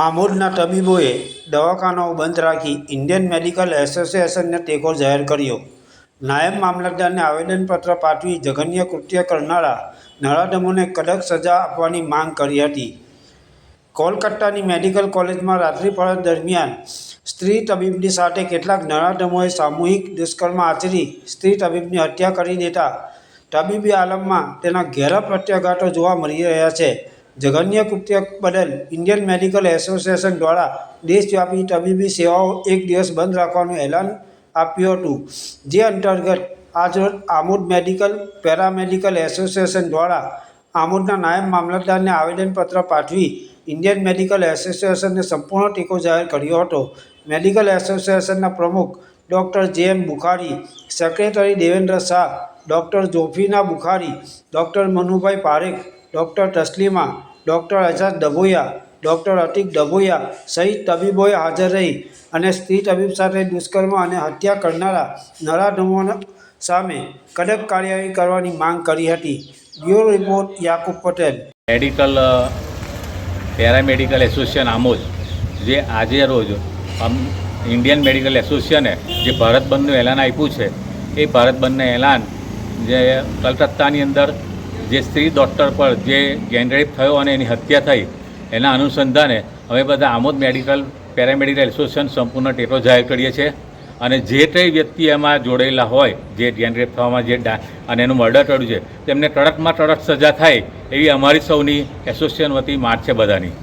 આમોદના તબીબોએ દવાખાનાઓ બંધ રાખી Indian medical એસોસિએશનને ટેકો જાહેર કર્યો. નાયબ મામલતદારને આવેદનપત્ર પાઠવી જઘન્ય કૃત્ય કરનારા નરાધમોને કડક સજા આપવાની માંગ કરી હતી. કોલકાતાની મેડિકલ કોલેજમાં રાત્રિ ફરજ દરમિયાન સ્ત્રી તબીબની સાથે કેટલાક નરાધમોએ સામૂહિક દુષ્કર્મ આચરી સ્ત્રી તબીબની હત્યા કરી દેતા તબીબી આલમમાં તેના ઘેરા પ્રત્યાઘાતો જોવા મળી રહ્યા છે. જઘન્ય કૃત્ય બદલ ઇન્ડિયન મેડિકલ એસોસિએશન દ્વારા દેશવ્યાપી તબીબી સેવાઓ એક દિવસ બંધ રાખવાનું એલાન આપ્યું હતું. જે અંતર્ગત આજરોજ આમોદ મેડિકલ, પેરામેડિકલ એસોસિએશન દ્વારા આમોદના નાયબ મામલતદારને આવેદનપત્ર પાઠવી ઇન્ડિયન મેડિકલ એસોસિએશનને સંપૂર્ણ ટેકો જાહેર કર્યો હતો. મેડિકલ એસોસિએશનના પ્રમુખ doctor J M Bukhari, secretary Devendra Shah, doctor Jofina Bukhari, doctor Manubhai Parekh, doctor Taslima doctor Ejaz Dabhoya doctor Atiq Dabhoya સહિત તબીબોએ હાજર રહી અને સ્ત્રી તબીબ સાથે દુષ્કર્મ અને હત્યા કરનારા નરાધમો સામે કડક કાર્યવાહી કરવાની માંગ કરી હતી. Bureau report, Yakub Patel. Medical paramedical association આમોજ જે આજે રોજ ઇન્ડિયન મેડિકલ એસોસિએશને જે ભારત બંધનું એલાન આપ્યું છે, એ ભારત બંધનું એલાન જે કલકત્તાની અંદર જે સ્ત્રી ડૉક્ટર પર જે ગેંગરેપ થયો અને એની હત્યા થઈ, એના અનુસંધાને અમે બધા આમોદ મેડિકલ, પેરામેડિકલ એસોસિએશન સંપૂર્ણ ટેકો જાહેર કરીએ છીએ. અને જે કંઈ વ્યક્તિ એમાં જોડેલા હોય, જે ગેંગરેપ થવામાં જે ડા, અને એનું મર્ડર કર્યું છે, તેમને કડકમાં કડક સજા થાય એવી અમારી સૌની એસોસિએશન વતી માર્ગ છે બધાની.